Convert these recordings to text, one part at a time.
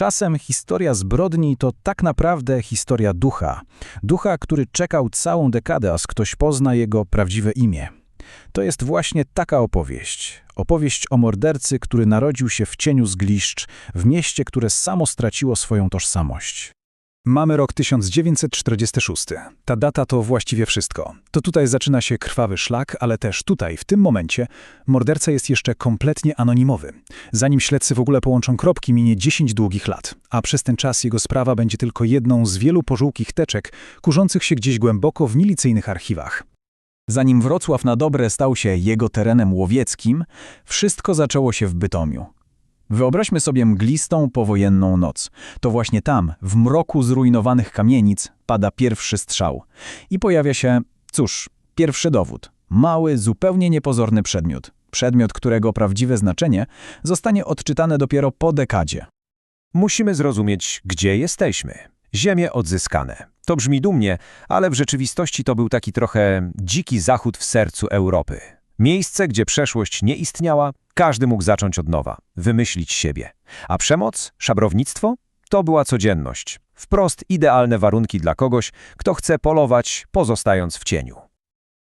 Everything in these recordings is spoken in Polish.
Czasem historia zbrodni to tak naprawdę historia ducha. Ducha, który czekał całą dekadę, aż ktoś pozna jego prawdziwe imię. To jest właśnie taka opowieść. Opowieść o mordercy, który narodził się w cieniu zgliszcz, w mieście, które samo straciło swoją tożsamość. Mamy rok 1946. Ta data to właściwie wszystko. To tutaj zaczyna się krwawy szlak, ale też tutaj, w tym momencie, morderca jest jeszcze kompletnie anonimowy. Zanim śledcy w ogóle połączą kropki, minie 10 długich lat, a przez ten czas jego sprawa będzie tylko jedną z wielu pożółkich teczek, kurzących się gdzieś głęboko w milicyjnych archiwach. Zanim Wrocław na dobre stał się jego terenem łowieckim, wszystko zaczęło się w Bytomiu. Wyobraźmy sobie mglistą, powojenną noc. To właśnie tam, w mroku zrujnowanych kamienic, pada pierwszy strzał. I pojawia się, cóż, pierwszy dowód. Mały, zupełnie niepozorny przedmiot. Przedmiot, którego prawdziwe znaczenie zostanie odczytane dopiero po dekadzie. Musimy zrozumieć, gdzie jesteśmy. Ziemie odzyskane. To brzmi dumnie, ale w rzeczywistości to był taki trochę dziki zachód w sercu Europy. Miejsce, gdzie przeszłość nie istniała, każdy mógł zacząć od nowa, wymyślić siebie. A przemoc, szabrownictwo? To była codzienność. Wprost idealne warunki dla kogoś, kto chce polować, pozostając w cieniu.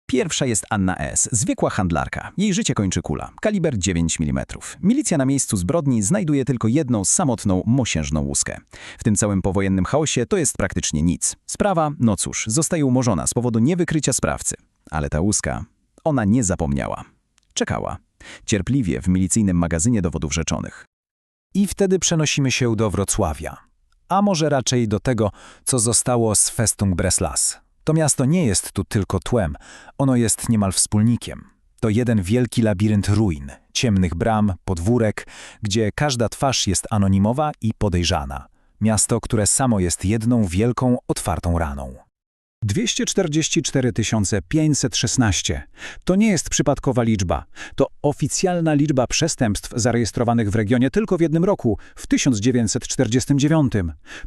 Pierwsza jest Anna S., zwykła handlarka. Jej życie kończy kula, kaliber 9 mm. Milicja na miejscu zbrodni znajduje tylko jedną samotną, mosiężną łuskę. W tym całym powojennym chaosie to jest praktycznie nic. Sprawa, no cóż, zostaje umorzona z powodu niewykrycia sprawcy. Ale ta łuska, ona nie zapomniała. Czekała. Cierpliwie w milicyjnym magazynie dowodów rzeczonych. I wtedy przenosimy się do Wrocławia. A może raczej do tego, co zostało z Festung Breslas. To miasto nie jest tu tylko tłem, ono jest niemal wspólnikiem. To jeden wielki labirynt ruin, ciemnych bram, podwórek, gdzie każda twarz jest anonimowa i podejrzana. Miasto, które samo jest jedną wielką, otwartą raną. 244 516 to nie jest przypadkowa liczba. To oficjalna liczba przestępstw zarejestrowanych w regionie tylko w jednym roku, w 1949.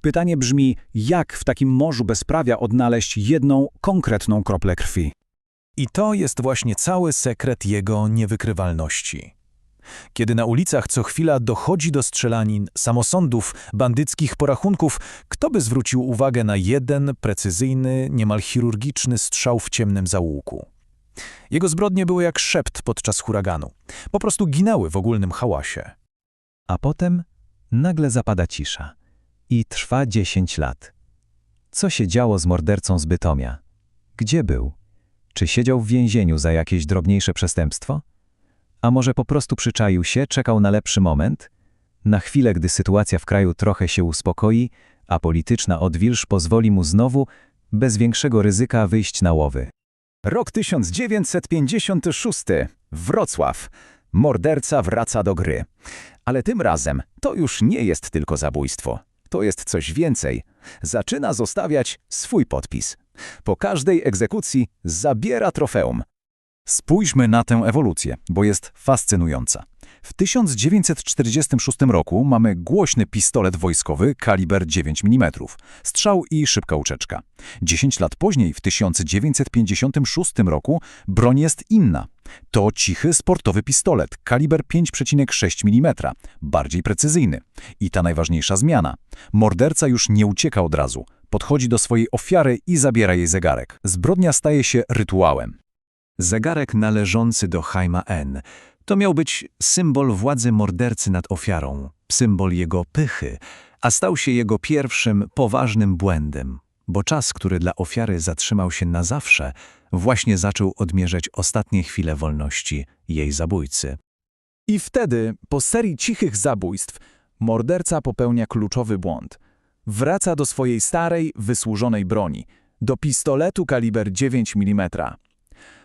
Pytanie brzmi, jak w takim morzu bezprawia odnaleźć jedną konkretną kroplę krwi? I to jest właśnie cały sekret jego niewykrywalności. Kiedy na ulicach co chwila dochodzi do strzelanin, samosądów, bandyckich porachunków, kto by zwrócił uwagę na jeden precyzyjny, niemal chirurgiczny strzał w ciemnym zaułku? Jego zbrodnie były jak szept podczas huraganu. Po prostu ginęły w ogólnym hałasie. A potem nagle zapada cisza. I trwa dziesięć lat. Co się działo z mordercą z Bytomia? Gdzie był? Czy siedział w więzieniu za jakieś drobniejsze przestępstwo? A może po prostu przyczaił się, czekał na lepszy moment? Na chwilę, gdy sytuacja w kraju trochę się uspokoi, a polityczna odwilż pozwoli mu znowu, bez większego ryzyka, wyjść na łowy. Rok 1956. Wrocław. Morderca wraca do gry. Ale tym razem to już nie jest tylko zabójstwo. To jest coś więcej. Zaczyna zostawiać swój podpis. Po każdej egzekucji zabiera trofeum. Spójrzmy na tę ewolucję, bo jest fascynująca. W 1946 roku mamy głośny pistolet wojskowy kaliber 9 mm, strzał i szybka ucieczka. 10 lat później, w 1956 roku, broń jest inna. To cichy sportowy pistolet kaliber 5,6 mm, bardziej precyzyjny. I ta najważniejsza zmiana. Morderca już nie ucieka od razu. Podchodzi do swojej ofiary i zabiera jej zegarek. Zbrodnia staje się rytuałem. Zegarek należący do Haima N. To miał być symbol władzy mordercy nad ofiarą, symbol jego pychy, a stał się jego pierwszym poważnym błędem, bo czas, który dla ofiary zatrzymał się na zawsze, właśnie zaczął odmierzać ostatnie chwile wolności jej zabójcy. I wtedy, po serii cichych zabójstw, morderca popełnia kluczowy błąd. Wraca do swojej starej, wysłużonej broni, do pistoletu kaliber 9 mm.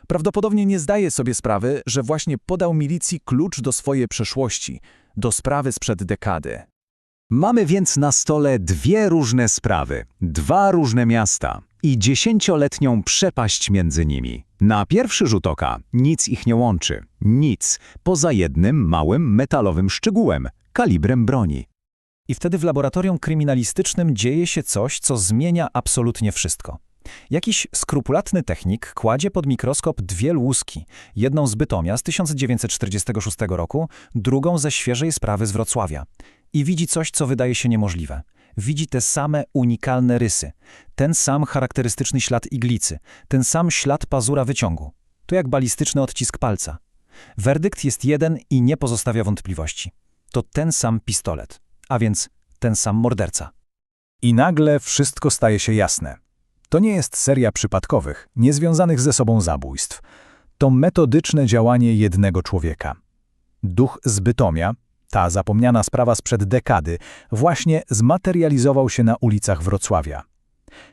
Prawdopodobnie nie zdaje sobie sprawy, że właśnie podał milicji klucz do swojej przeszłości, do sprawy sprzed dekady. Mamy więc na stole dwie różne sprawy, dwa różne miasta i dziesięcioletnią przepaść między nimi. Na pierwszy rzut oka nic ich nie łączy, nic, poza jednym małym metalowym szczegółem, kalibrem broni. I wtedy w laboratorium kryminalistycznym dzieje się coś, co zmienia absolutnie wszystko. Jakiś skrupulatny technik kładzie pod mikroskop dwie łuski, jedną z Bytomia z 1946 roku, drugą ze świeżej sprawy z Wrocławia. i widzi coś, co wydaje się niemożliwe. Widzi te same unikalne rysy, ten sam charakterystyczny ślad iglicy, ten sam ślad pazura wyciągu. To jak balistyczny odcisk palca. Werdykt jest jeden i nie pozostawia wątpliwości. To ten sam pistolet, a więc ten sam morderca. I nagle wszystko staje się jasne. To nie jest seria przypadkowych, niezwiązanych ze sobą zabójstw. To metodyczne działanie jednego człowieka. Duch z Bytomia, ta zapomniana sprawa sprzed dekady, właśnie zmaterializował się na ulicach Wrocławia.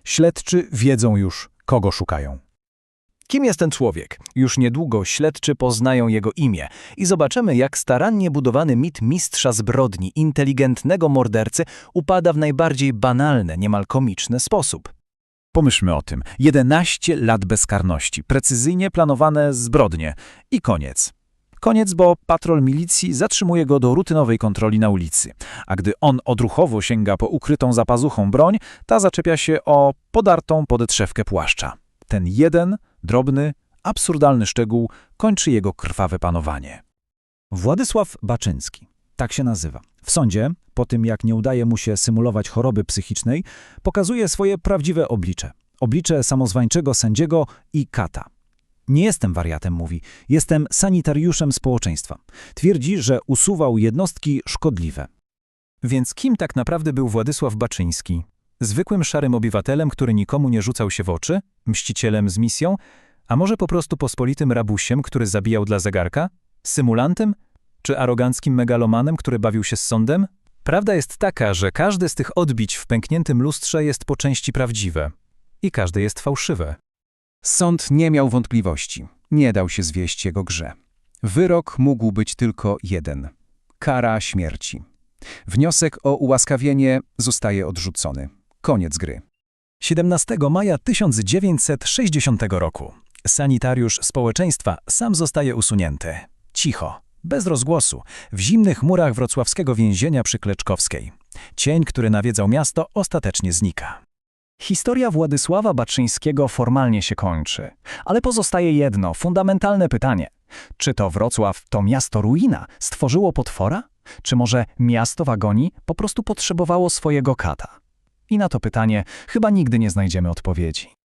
Śledczy wiedzą już, kogo szukają. Kim jest ten człowiek? Już niedługo śledczy poznają jego imię i zobaczymy, jak starannie budowany mit mistrza zbrodni, inteligentnego mordercy upada w najbardziej banalny, niemal komiczny sposób. Pomyślmy o tym. 11 lat bezkarności, precyzyjnie planowane zbrodnie i koniec. Koniec, bo patrol milicji zatrzymuje go do rutynowej kontroli na ulicy, a gdy on odruchowo sięga po ukrytą za pazuchą broń, ta zaczepia się o podartą podtrzewkę płaszcza. Ten jeden, drobny, absurdalny szczegół kończy jego krwawe panowanie. Władysław Baczyński, tak się nazywa. W sądzie, po tym jak nie udaje mu się symulować choroby psychicznej, pokazuje swoje prawdziwe oblicze. Oblicze samozwańczego sędziego i kata. Nie jestem wariatem, mówi, jestem sanitariuszem społeczeństwa. Twierdzi, że usuwał jednostki szkodliwe. Więc kim tak naprawdę był Władysław Baczyński? Zwykłym szarym obywatelem, który nikomu nie rzucał się w oczy? Mścicielem z misją? A może po prostu pospolitym rabusiem, który zabijał dla zegarka? Symulantem? Czy aroganckim megalomanem, który bawił się z sądem? Prawda jest taka, że każde z tych odbić w pękniętym lustrze jest po części prawdziwe. I każde jest fałszywe. Sąd nie miał wątpliwości. Nie dał się zwieść jego grze. Wyrok mógł być tylko jeden. Kara śmierci. Wniosek o ułaskawienie zostaje odrzucony. Koniec gry. 17 maja 1960 roku. Sanitariusz społeczeństwa sam zostaje usunięty. Cicho, bez rozgłosu, w zimnych murach wrocławskiego więzienia przy Kleczkowskiej. Cień, który nawiedzał miasto, ostatecznie znika. Historia Władysława Baczyńskiego formalnie się kończy, ale pozostaje jedno fundamentalne pytanie. Czy to Wrocław, to miasto ruina, stworzyło potwora? Czy może miasto w agonii po prostu potrzebowało swojego kata? I na to pytanie chyba nigdy nie znajdziemy odpowiedzi.